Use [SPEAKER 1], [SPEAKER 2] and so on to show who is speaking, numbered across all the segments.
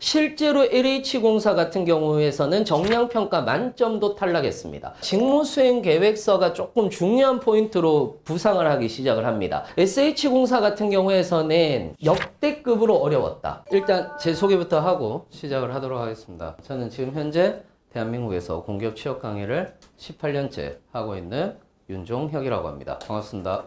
[SPEAKER 1] 실제로 LH공사 같은 경우에서는 정량평가 만점도 탈락했습니다. 직무수행 계획서가 조금 중요한 포인트로 부상을 하기 시작을 합니다. SH공사 같은 경우에서는 역대급으로 어려웠다. 일단 제 소개부터 하고 시작을 하도록 하겠습니다. 저는 지금 현재 대한민국에서 공기업 취업 강의를 18년째 하고 있는 윤종혁이라고 합니다. 반갑습니다.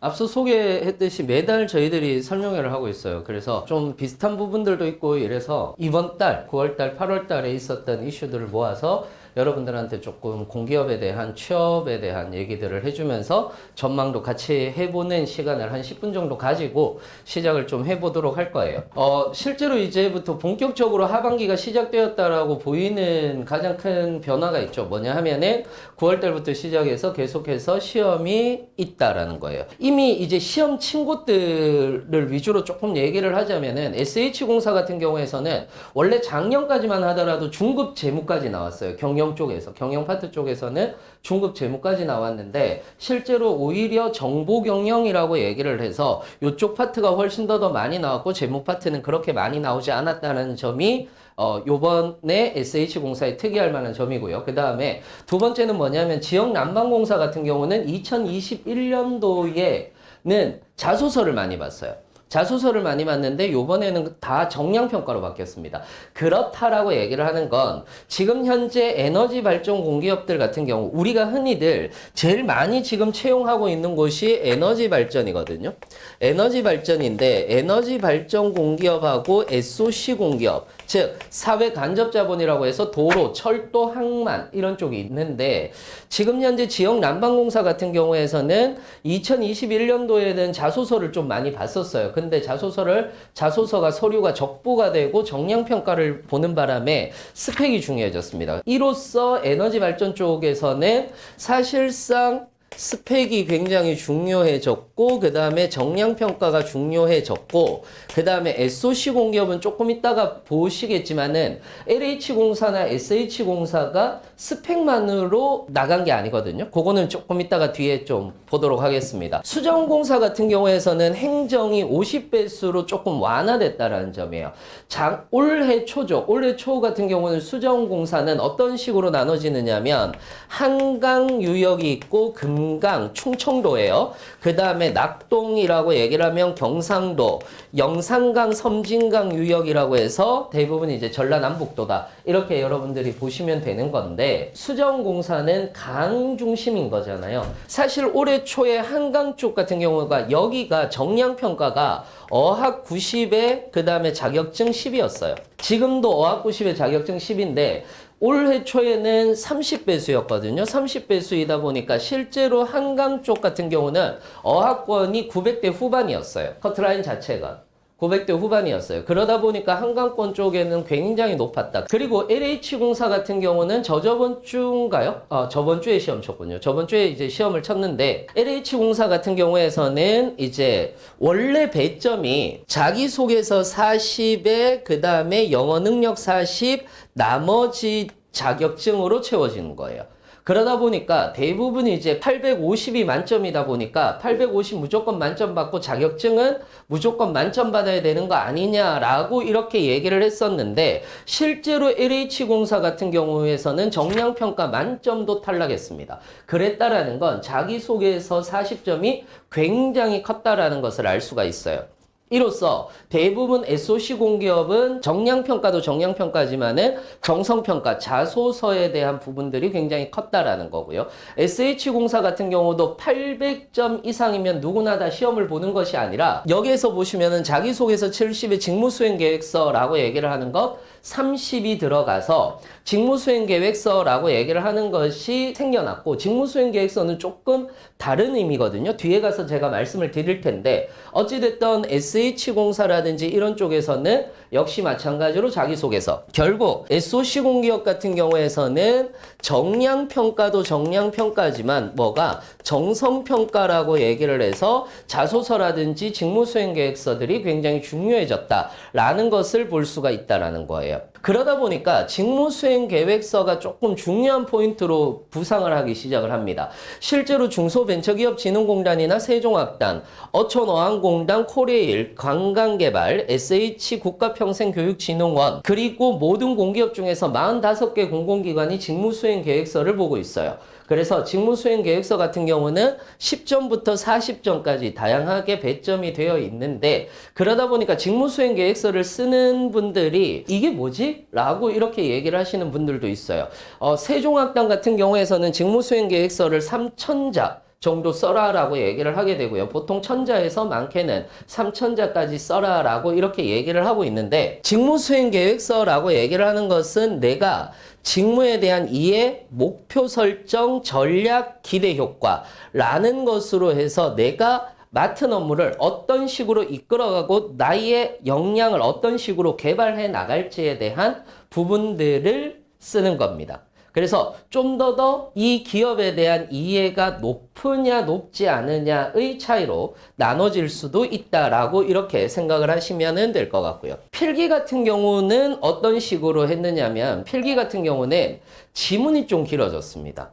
[SPEAKER 1] 앞서 소개했듯이 매달 저희들이 설명회를 하고 있어요. 그래서 좀 비슷한 부분들도 있고 이래서 이번 달, 9월 달, 8월 달에 있었던 이슈들을 모아서 여러분들한테 조금 공기업에 대한 취업에 대한 얘기들을 해주면서 전망도 같이 해보는 시간을 한 10분 정도 가지고 시작을 좀 해보도록 할 거예요. 어, 실제로 이제부터 본격적으로 하반기가 시작되었다라고 보이는 가장 큰 변화가 있죠. 뭐냐 하면은 9월 달부터 시작해서 계속해서 시험이 있다라는 거예요. 이미 이제 시험 친 곳들을 위주로 조금 얘기를 하자면은 SH공사 같은 경우에서는 원래 작년까지만 하더라도 중급 재무까지 나왔어요. 경영 쪽에서. 경영 파트 쪽에서는 중급 재무까지 나왔는데 실제로 오히려 정보 경영이라고 얘기를 해서 이쪽 파트가 훨씬 더 더 많이 나왔고 재무 파트는 그렇게 많이 나오지 않았다는 점이 어, 요번에 SH공사에 특이할 만한 점이고요. 그 다음에 두 번째는 뭐냐면 지역 난방공사 같은 경우는 2021년도에는 자소서를 많이 봤어요. 자소서를 많이 봤는데 요번에는 다 정량평가로 바뀌었습니다. 그렇다라고 얘기를 하는 건 지금 현재 에너지 발전 공기업들 같은 경우 우리가 흔히들 제일 많이 지금 채용하고 있는 곳이 에너지 발전이거든요. 에너지 발전인데 에너지 발전 공기업하고 SOC 공기업 즉 사회 간접 자본이라고 해서 도로, 철도, 항만 이런 쪽이 있는데 지금 현재 지역 난방공사 같은 경우에서는 2021년도에 는 자소서를 좀 많이 봤었어요. 근데 자소서를 자소서가 서류가 적부가 되고 정량 평가를 보는 바람에 스펙이 중요해졌습니다. 이로써 에너지 발전 쪽에서는 사실상 스펙이 굉장히 중요해졌고 그 다음에 정량 평가가 중요해졌고 그 다음에 SOC 공기업은 조금 이따가 보시겠지만은 LH공사나 SH공사가 스펙만으로 나간 게 아니거든요. 그거는 조금 이따가 뒤에 좀 보도록 하겠습니다. 수정공사 같은 경우에서는 행정이 50배수로 조금 완화됐다라는 점이에요. 장, 올해 초죠. 올해 초 같은 경우는 수정공사는 어떤 식으로 나눠지느냐면 한강 유역이 있고 금 강, 충청도예요. 그 다음에 낙동이라고 얘기를 하면 경상도, 영산강, 섬진강 유역이라고 해서 대부분 이제 전라남북도다. 이렇게 여러분들이 보시면 되는 건데 수정공사는 강 중심인 거잖아요. 사실 올해 초에 한강 쪽 같은 경우가 여기가 정량평가가 어학 90에 그 다음에 자격증 10이었어요. 지금도 어학 90에 자격증 10인데 올해 초에는 30배수였거든요. 30배수이다 보니까 실제로 한강 쪽 같은 경우는 어학권이 900대 후반이었어요. 커트라인 자체가. 900대 후반이었어요. 그러다 보니까 한강권 쪽에는 굉장히 높았다. 그리고 LH공사 같은 경우는 저저번 주인가요? 어, 저번 주에 시험 쳤군요. 저번 주에 이제 시험을 쳤는데 LH공사 같은 경우에서는 이제 원래 배점이 자기소개서 40에 그 다음에 영어 능력 40 나머지 자격증으로 채워지는 거예요. 그러다 보니까 대부분이 이제 850이 만점이다 보니까 850 무조건 만점 받고 자격증은 무조건 만점 받아야 되는 거 아니냐라고 이렇게 얘기를 했었는데 실제로 LH공사 같은 경우에서는 정량평가 만점도 탈락했습니다. 그랬다라는 건 자기소개서 40점이 굉장히 컸다라는 것을 알 수가 있어요. 이로써 대부분 SOC 공기업은 정량평가도 정량평가지만은 정성평가, 자소서에 대한 부분들이 굉장히 컸다라는 거고요. SH공사 같은 경우도 800점 이상이면 누구나 다 시험을 보는 것이 아니라 여기에서 보시면은 자기소개서 70의 직무수행계획서라고 얘기를 하는 것 30이 들어가서 직무수행계획서라고 얘기를 하는 것이 생겨났고 직무수행계획서는 조금 다른 의미거든요. 뒤에 가서 제가 말씀을 드릴 텐데 어찌됐든 SH공사라든지 이런 쪽에서는 역시 마찬가지로 자기소개서 결국 SOC 공기업 같은 경우에서는 정량 평가도 정량 평가지만 뭐가 정성 평가라고 얘기를 해서 자소서라든지 직무 수행 계획서들이 굉장히 중요해졌다라는 것을 볼 수가 있다라는 거예요. 그러다 보니까 직무수행 계획서가 조금 중요한 포인트로 부상을 하기 시작을 합니다. 실제로 중소벤처기업진흥공단이나 세종학단, 어촌어항공단, 코레일, 관광개발, SH 국가평생교육진흥원 그리고 모든 공기업 중에서 45개 공공기관이 직무수행 계획서를 보고 있어요. 그래서 직무수행 계획서 같은 경우는 10점부터 40점까지 다양하게 배점이 되어 있는데 그러다 보니까 직무수행 계획서를 쓰는 분들이 이게 뭐지? 라고 이렇게 얘기를 하시는 분들도 있어요. 어, 세종학당 같은 경우에서는 직무수행 계획서를 3천자 정도 써라라고 얘기를 하게 되고요. 보통 천자에서 많게는 3천자까지 써라라고 이렇게 얘기를 하고 있는데 직무 수행 계획서라고 얘기를 하는 것은 내가 직무에 대한 이해, 목표 설정, 전략, 기대 효과라는 것으로 해서 내가 맡은 업무를 어떤 식으로 이끌어가고 나의 역량을 어떤 식으로 개발해 나갈지에 대한 부분들을 쓰는 겁니다. 그래서 좀 더 더 이 기업에 대한 이해가 높으냐 높지 않으냐의 차이로 나눠질 수도 있다라고 이렇게 생각을 하시면 될 것 같고요. 필기 같은 경우는 어떤 식으로 했느냐면 필기 같은 경우는 지문이 좀 길어졌습니다.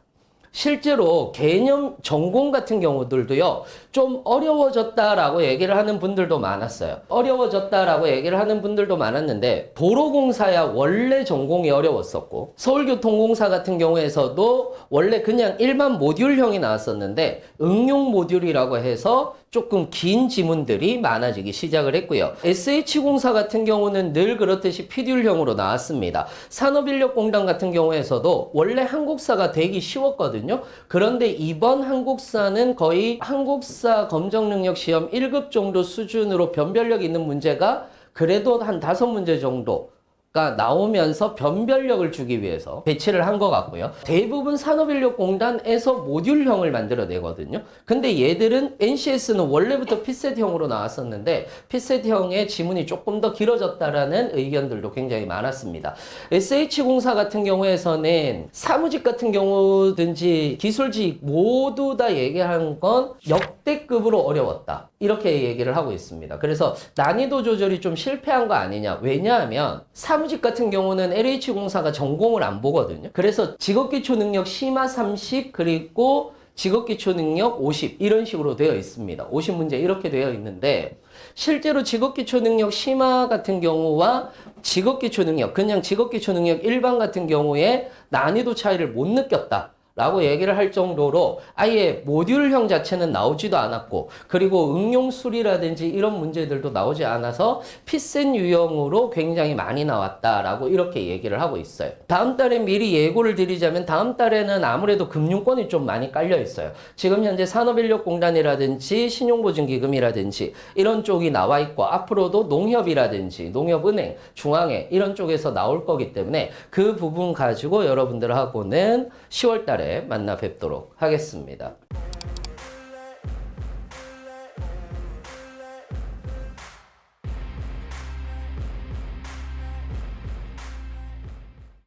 [SPEAKER 1] 실제로 개념 전공 같은 경우들도요, 좀 어려워졌다라고 얘기를 하는 분들도 많았어요. 어려워졌다라고 얘기를 하는 분들도 많았는데, 도로공사야 원래 전공이 어려웠었고, 서울교통공사 같은 경우에서도 원래 그냥 일반 모듈형이 나왔었는데, 응용 모듈이라고 해서 조금 긴 지문들이 많아지기 시작을 했고요. SH공사 같은 경우는 늘 그렇듯이 피듈형으로 나왔습니다. 산업인력공단 같은 경우에서도 원래 한국사가 되기 쉬웠거든요. 그런데 이번 한국사는 거의 한국사 검정능력 시험 1급 정도 수준으로 변별력 있는 문제가 그래도 한 다섯 문제 정도 가 나오면서 변별력을 주기 위해서 배치를 한 것 같고요. 대부분 산업인력공단에서 모듈형을 만들어내거든요. 근데 얘들은 NCS는 원래부터 피셋형으로 나왔었는데 피셋형의 지문이 조금 더 길어졌다라는 의견들도 굉장히 많았습니다. SH공사 같은 경우에서는 사무직 같은 경우든지 기술직 모두 다 얘기한 건 역대급으로 어려웠다. 이렇게 얘기를 하고 있습니다. 그래서 난이도 조절이 좀 실패한 거 아니냐. 왜냐하면 사무 직 같은 경우는 LH공사가 전공을 안 보거든요. 그래서 직업 기초 능력 심화 30 그리고 직업 기초 능력 50 이런 식으로 되어 있습니다. 50문제 이렇게 되어 있는데 실제로 직업 기초 능력 심화 같은 경우와 직업 기초 능력 그냥 직업 기초 능력 일반 같은 경우에 난이도 차이를 못 느꼈다. 라고 얘기를 할 정도로 아예 모듈형 자체는 나오지도 않았고 그리고 응용술이라든지 이런 문제들도 나오지 않아서 피센 유형으로 굉장히 많이 나왔다라고 이렇게 얘기를 하고 있어요. 다음 달에 미리 예고를 드리자면 다음 달에는 아무래도 금융권이 좀 많이 깔려 있어요. 지금 현재 산업인력공단이라든지 신용보증기금이라든지 이런 쪽이 나와 있고 앞으로도 농협이라든지 농협은행, 중앙회 이런 쪽에서 나올 거기 때문에 그 부분 가지고 여러분들하고는 10월 달에 만나 뵙도록 하겠습니다.